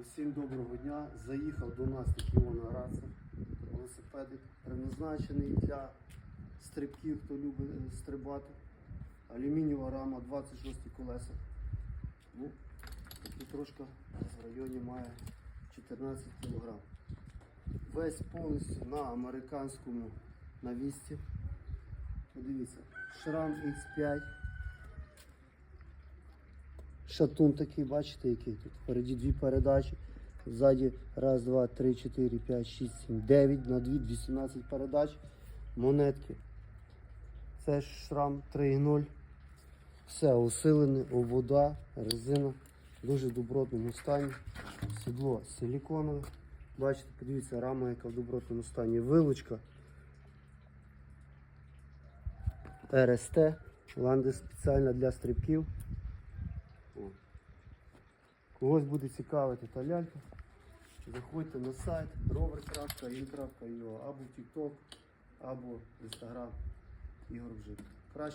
Усім доброго дня. Заїхав до нас такий монограція. Велосипедик предназначений для стрибків, хто любить е, стрибати. Алюмінієва рама, 26 колеса. Ну, і трошки в районі має 14 кг. Весь повністю на американському навісті. Подивіться, шрам X5. Шатун такий, бачите, який тут. Впереді дві передачі. Ззаді раз, два, три, чотири, п'ять, шість, сім, дев'ять. На дві 18 передач. Монетки. Це шрам 3.0. Все усилене, обвода, резина. В дуже добротному стані. Сідло силіконове. Бачите, подивіться, рама, яка в добротному стані. Вилучка. РСТ. Ланди спеціально для стрибків. Когось буде цікавити та лялька. Заходьте на сайт rover.in.ua або в TikTok, або в Instagram Ігор. Краще